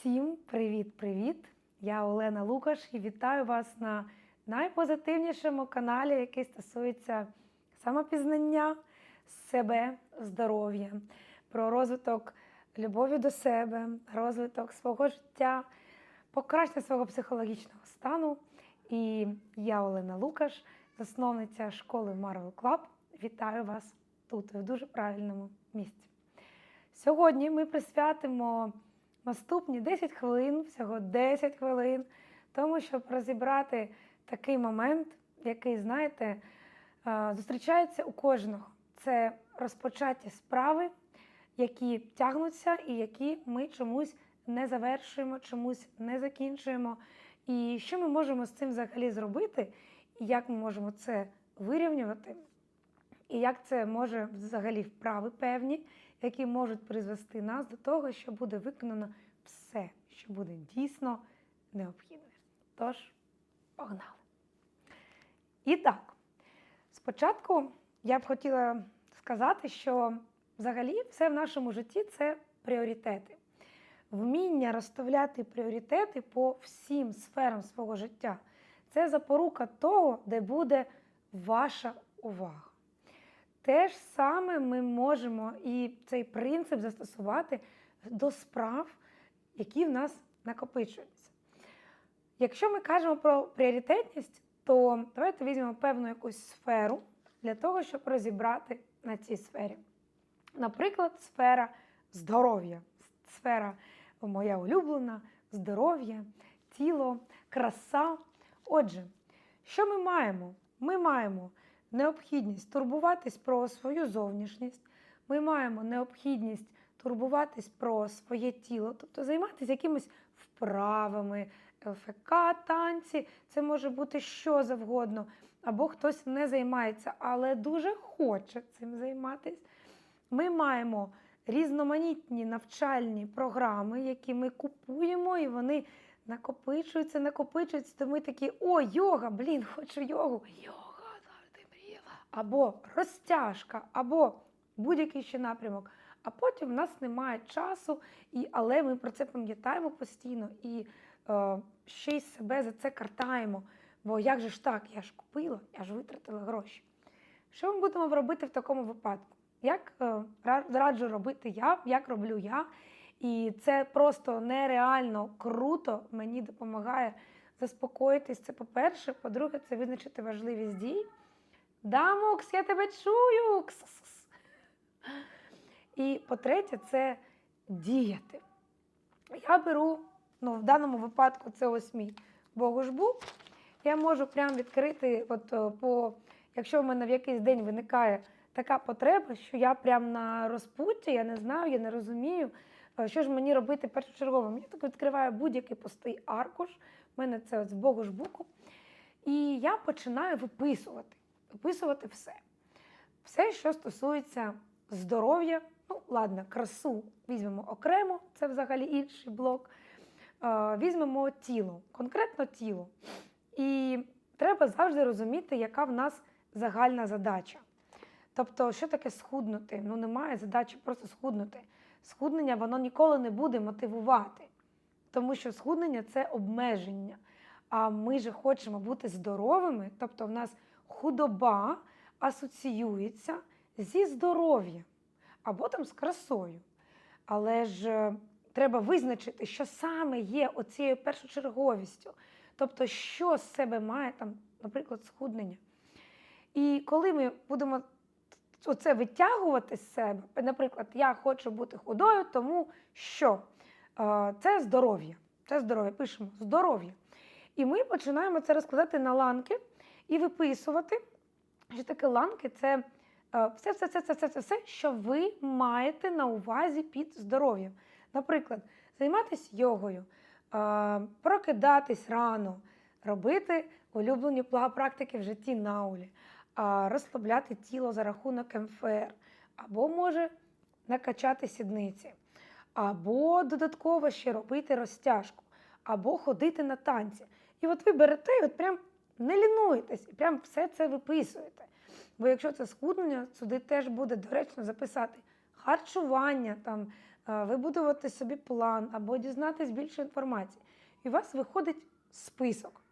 Всім привіт-привіт! Я Олена Лукаш і вітаю вас на найпозитивнішому каналі, який стосується самопізнання себе, здоров'я, про розвиток любові до себе, розвиток свого життя, покращення свого психологічного стану. І я Олена Лукаш, засновниця школи Marvel Club. Вітаю вас тут, в дуже правильному місці. Сьогодні ми присвятимо наступні 10 хвилин, всього 10 хвилин, тому щоб розібрати такий момент, який, знаєте, зустрічається у кожного. Це розпочаті справи, які тягнуться і які ми чомусь не завершуємо, чомусь не закінчуємо. І що ми можемо з цим взагалі зробити, і як ми можемо це вирівнювати, і як це може взагалі вправи певні, які можуть призвести нас до того, що буде виконано все, що буде дійсно необхідне. Тож, погнали! І так, спочатку я б хотіла сказати, що взагалі все в нашому житті це пріоритети. Вміння розставляти пріоритети по всім сферам свого життя це запорука того, де буде ваша увага. Те ж саме ми можемо і цей принцип застосувати до справ, які в нас накопичуються. Якщо ми кажемо про пріоритетність, то давайте візьмемо певну якусь сферу для того, щоб розібрати на цій сфері. Наприклад, сфера здоров'я, сфера моя улюблена, здоров'я, тіло, краса. Отже, що ми маємо? Ми маємо необхідність турбуватись про свою зовнішність, ми маємо необхідність турбуватись про своє тіло, тобто займатися якимись вправами, ЛФК, танці, це може бути що завгодно, або хтось не займається, але дуже хоче цим займатися. Ми маємо різноманітні навчальні програми, які ми купуємо, і вони накопичуються, накопичуються, то ми такі, о, йога, блін, хочу йогу. Йога. Або розтяжка, або будь-який ще напрямок. А потім в нас немає часу, і, але ми про це пам'ятаємо постійно і е, ще й себе за це картаємо. Бо як же ж так, я ж купила, я ж витратила гроші. Що ми будемо робити в такому випадку? Як е, раджу робити я, як роблю я. І це просто нереально круто, мені допомагає заспокоїтись. Це по-перше. По-друге, це визначити важливість дій. Да, Мукс, я тебе чую. Кс-кс-кс. І по-третє, це діяти. Я беру, ну, в даному випадку, це ось мій богушбук. Я можу прямо відкрити, от е, по, якщо в мене в якийсь день виникає така потреба, що я прямо на розпутті, я не знаю, я не розумію, е, що ж мені робити першочергово. Мені так відкриває будь-який пустий аркуш. У мене це з богушбуку. І я починаю виписувати, виписувати все. Все, що стосується здоров'я, ну, ладно, красу візьмемо окремо, це взагалі інший блок. Е, Візьмемо тіло, конкретно тіло. І треба завжди розуміти, яка в нас загальна задача. Тобто, що таке схуднути? Ну, немає задачі просто схуднути. Схуднення воно ніколи не буде мотивувати, тому що схуднення це обмеження. А ми же хочемо бути здоровими, тобто в нас худоба асоціюється зі здоров'ям або там з красою. Але ж е, треба визначити, що саме є оцією першочерговістю. Тобто, що з себе має там, наприклад, схуднення. І коли ми будемо оце витягувати з себе, наприклад, я хочу бути худою, тому що е, це здоров'я. Це здоров'я, пишемо здоров'я. І ми починаємо це розкладати на ланки і виписувати, що таке ланки це все, все, все, все, все, все, все, що ви маєте на увазі під здоров'ям. Наприклад, займатися йогою, е, прокидатись рано, робити улюблені практики в житті наулі, розслабляти тіло за рахунок МФР, або може накачати сідниці, або додатково ще робити розтяжку, або ходити на танці. І от ви берете і от прям не лінуєтесь, і прям все це виписуєте. Бо якщо це схуднення, сюди теж буде доречно записати харчування, там, е, вибудувати собі план або дізнатись більше інформації. І у вас виходить список,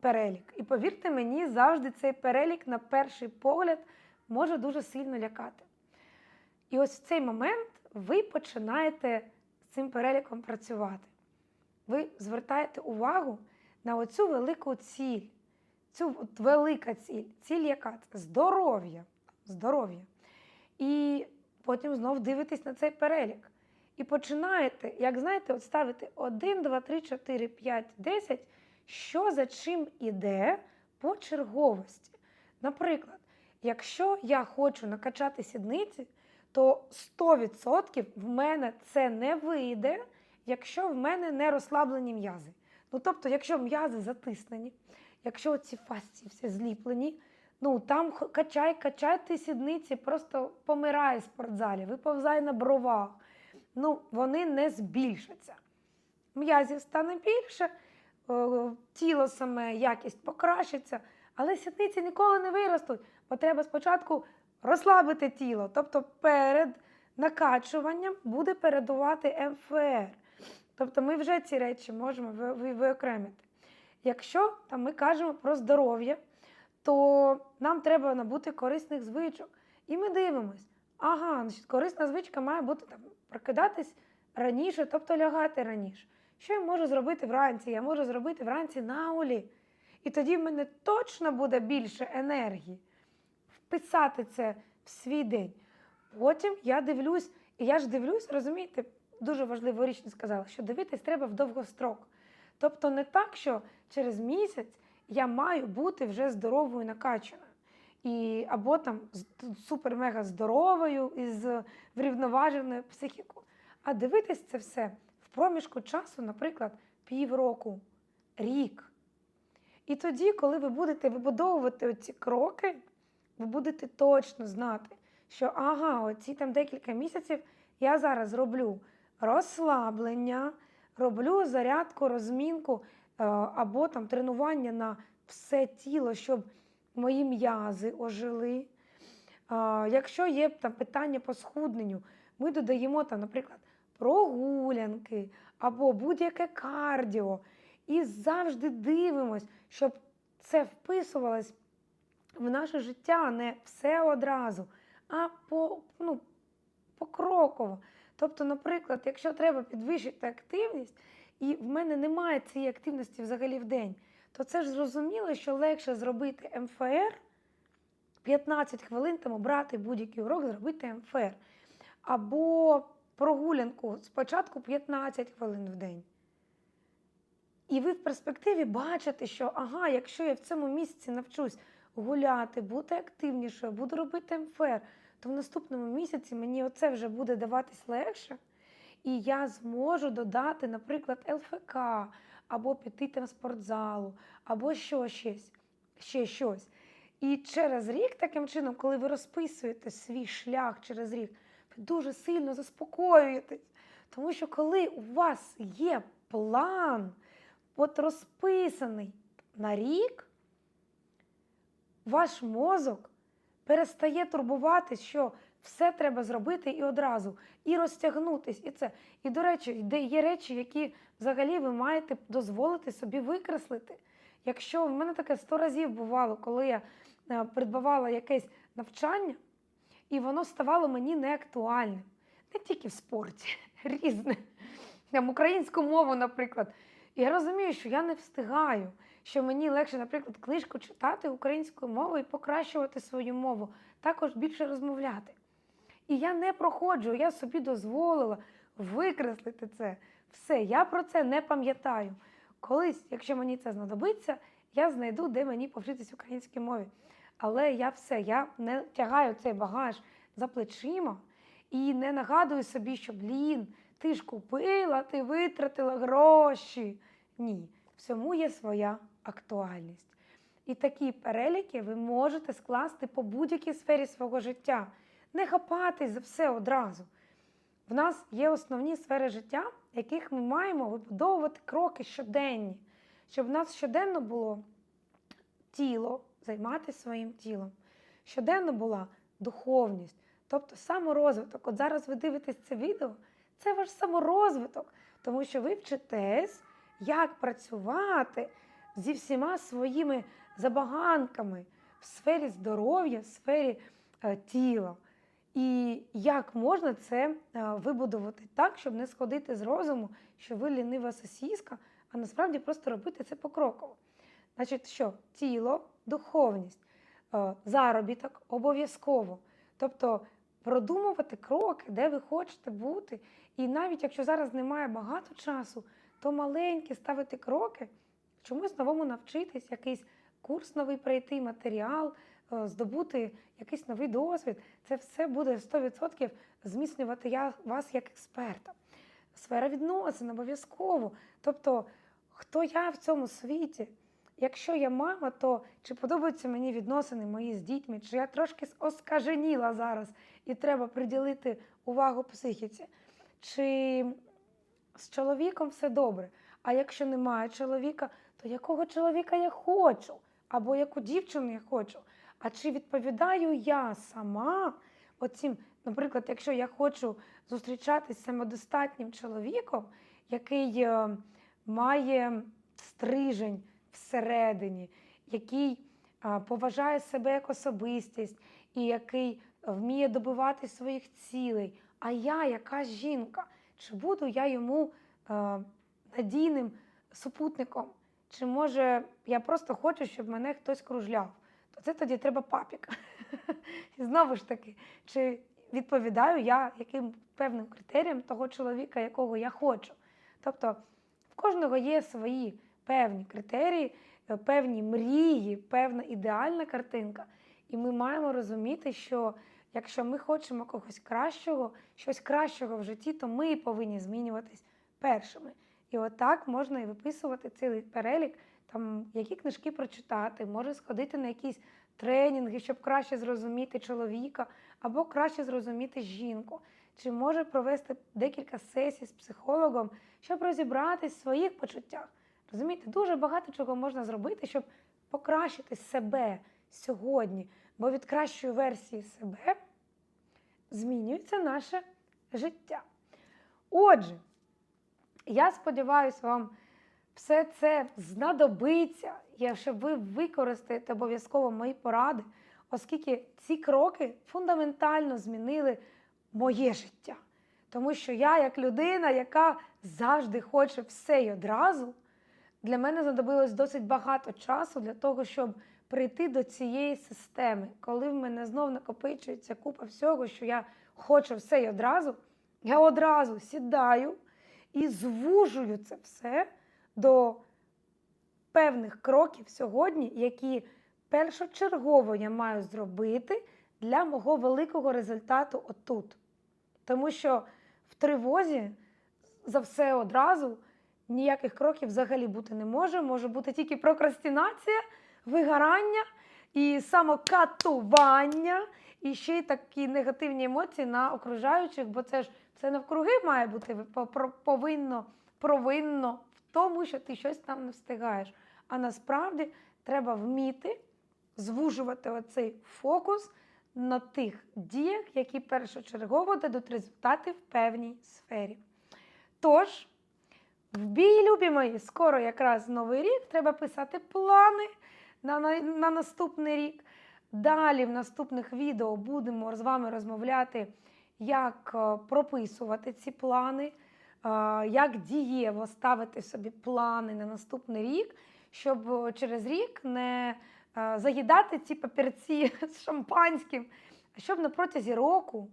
перелік. І повірте мені, завжди цей перелік на перший погляд може дуже сильно лякати. І ось в цей момент ви починаєте з цим переліком працювати. Ви звертаєте увагу на оцю велику ціль. Цю от велика ціль. Ціль яка? Здоров'я. Здоров'я. І потім знов дивитесь на цей перелік. І починаєте, як знаєте, от ставити 1, 2, 3, 4, 5, 10, що за чим іде по черговості. Наприклад, якщо я хочу накачати сідниці, то 100% в мене це не вийде, якщо в мене не розслаблені м'язи. Ну, тобто, якщо м'язи затиснені, якщо ці фасції всі зліплені, ну там качай, качай ти сідниці, просто помирай в спортзалі, виповзай на бровах. Ну, вони не збільшаться. М'язів стане більше, е, тіло саме якість покращиться, але сідниці ніколи не виростуть, бо треба спочатку розслабити тіло. Тобто перед накачуванням буде передувати МФР. Тобто ми вже ці речі можемо ви- ви- виокремити. Якщо там, ми кажемо про здоров'я, то нам треба набути корисних звичок. І ми дивимось, ага, значить, корисна звичка має бути там, прокидатись раніше, тобто лягати раніше. Що я можу зробити вранці? Я можу зробити вранці наулі. І тоді в мене точно буде більше енергії вписати це в свій день. Потім я дивлюсь, і я ж дивлюсь, розумієте, дуже важливу річ сказала, що дивитись треба в довгострок. Тобто не так, що через місяць я маю бути вже здоровою накачаною. І, або там супер-мега здоровою і з врівноваженою психікою. А дивитись це все в проміжку часу, наприклад, півроку, рік. І тоді, коли ви будете вибудовувати ці кроки, ви будете точно знати, що ага, оці там декілька місяців я зараз роблю розслаблення, роблю зарядку, розмінку е, або там тренування на все тіло, щоб мої м'язи ожили. Якщо є там питання по схудненню, ми додаємо там, наприклад, прогулянки або будь-яке кардіо. І завжди дивимось, щоб це вписувалось в наше життя не все одразу, а по, ну, покроково. Тобто, наприклад, якщо треба підвищити активність, і в мене немає цієї активності взагалі в день, то це ж зрозуміло, що легше зробити МФР 15 хвилин тому брати будь-який урок, зробити МФР. Або прогулянку спочатку 15 хвилин в день. І ви в перспективі бачите, що ага, якщо я в цьому місяці навчусь гуляти, бути активнішою, буду робити МФР, то в наступному місяці мені оце вже буде даватись легше. І я зможу додати, наприклад, ЛФК, або піти там в спортзалу, або що щось, ще щось. І через рік, таким чином, коли ви розписуєте свій шлях через рік, ви дуже сильно заспокоюєтесь. Тому що коли у вас є план, от розписаний на рік, ваш мозок перестає турбуватись, що все треба зробити і одразу, і розтягнутись, і це. І, до речі, є речі, які взагалі ви маєте дозволити собі викреслити. Якщо в мене таке сто разів бувало, коли я е, придбавала якесь навчання, і воно ставало мені неактуальним. Не тільки в спорті, різне. Там українську мову, наприклад. І я розумію, що я не встигаю, що мені легше, наприклад, книжку читати українською мовою і покращувати свою мову, також більше розмовляти. І я не проходжу, я собі дозволила викреслити це. Все, я про це не пам'ятаю. Колись, якщо мені це знадобиться, я знайду, де мені повчитись українській мові. Але я все, я не тягаю цей багаж за плечима і не нагадую собі, що блін, ти ж купила, ти витратила гроші. Ні, всьому є своя актуальність. І такі переліки ви можете скласти по будь-якій сфері свого життя. Не хапатись за все одразу. В нас є основні сфери життя, яких ми маємо вибудовувати кроки щоденні, щоб в нас щоденно було тіло, займатися своїм тілом. Щоденно була духовність, тобто саморозвиток. От зараз ви дивитесь це відео, Це ваш саморозвиток, тому що ви вчитесь, як працювати зі всіма своїми забаганками в сфері здоров'я, в сфері е, тіла. І як можна це е, вибудувати так, щоб не сходити з розуму, що ви лінива сосіска, а насправді просто робити це покроково. Значить, що тіло, духовність, е, заробіток обов'язково. Тобто продумувати кроки, де ви хочете бути. І навіть якщо зараз немає багато часу, то маленькі ставити кроки, чомусь новому навчитись, якийсь курс новий пройти, матеріал, е, здобути якийсь новий досвід. Це все буде 100% зміцнювати я, вас як експерта. Сфера відносин обов'язково. Тобто, хто я в цьому світі? Якщо я мама, то чи подобаються мені відносини мої з дітьми, чи я трошки оскаженіла зараз і треба приділити увагу психіці? Чи з чоловіком все добре? А якщо немає чоловіка, то якого чоловіка я хочу? Або яку дівчину я хочу? А чи відповідаю я сама оцім, наприклад, якщо я хочу зустрічатися з самодостатнім чоловіком, який е, має стрижень всередині, який поважає себе як особистість і який вміє добивати своїх цілей. А я, яка жінка, чи буду я йому а, надійним супутником? Чи може я просто хочу, щоб мене хтось кружляв? То це тоді треба папік. І знову ж таки, чи відповідаю я яким певним критеріям того чоловіка, якого я хочу? Тобто в кожного є свої певні критерії, е, певні мрії, певна ідеальна картинка. І ми маємо розуміти, що якщо ми хочемо когось кращого, щось кращого в житті, то ми повинні змінюватись першими. І отак можна і виписувати цілий перелік, там, які книжки прочитати, може сходити на якісь тренінги, щоб краще зрозуміти чоловіка або краще зрозуміти жінку. Чи може провести декілька сесій з психологом, щоб розібратись в своїх почуттях. Розумієте, дуже багато чого можна зробити, щоб покращити себе сьогодні, бо від кращої версії себе змінюється наше життя. Отже, я сподіваюся, вам все це знадобиться, щоб ви використаєте обов'язково мої поради, оскільки ці кроки фундаментально змінили моє життя. Тому що я, як людина, яка завжди хоче все й одразу, для мене знадобилось досить багато часу для того, щоб прийти до цієї системи. Коли в мене знов накопичується купа всього, що я хочу все й одразу, я одразу сідаю і звужую це все до певних кроків сьогодні, які першочергово я маю зробити для мого великого результату отут. Тому що в тривозі за все одразу ніяких кроків взагалі бути не може. Може бути тільки прокрастинація, вигорання і самокатування, і ще й такі негативні емоції на окружаючих, бо це ж все навкруги має бути повинно, провинно в тому, що ти щось там не встигаєш. А насправді треба вміти звужувати оцей фокус на тих діях, які першочергово дадуть результати в певній сфері. Тож, в бій, любі мої, скоро якраз новий рік, треба писати плани на, на, на наступний рік. Далі в наступних відео будемо з вами розмовляти, як е, прописувати ці плани, е, як дієво ставити собі плани на наступний рік, щоб через рік не е, заїдати ці папірці з шампанським, щоб на протязі року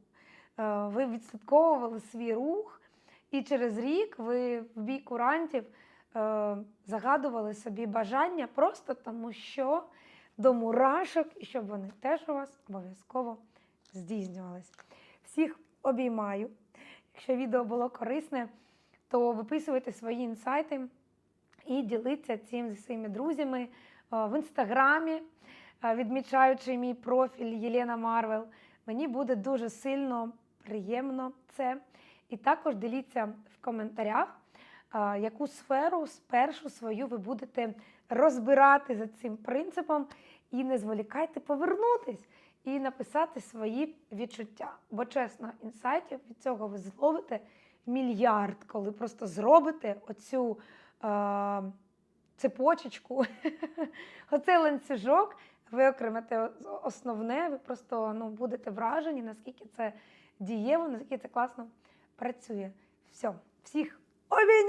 ви відслідковували свій рух. І через рік ви в бій курантів е, загадували собі бажання просто тому, що до мурашок, і щоб вони теж у вас обов'язково здійснювались. Всіх обіймаю. Якщо відео було корисне, то виписуйте свої інсайти і діліться цим зі своїми друзями е, в інстаграмі, е, відмічаючи мій профіль Єлена Марвел. Мені буде дуже сильно приємно це. І також діліться в коментарях, яку сферу спершу свою ви будете розбирати за цим принципом. І не зволікайте повернутись і написати свої відчуття. Бо чесно, інсайтів від цього ви зловите мільярд, коли просто зробите оцю е, цепочечку, оцей ланцюжок, ви окремите основне, ви просто ну, будете вражені, наскільки це дієво, наскільки це класно працює. Все, всіх Ôi, về!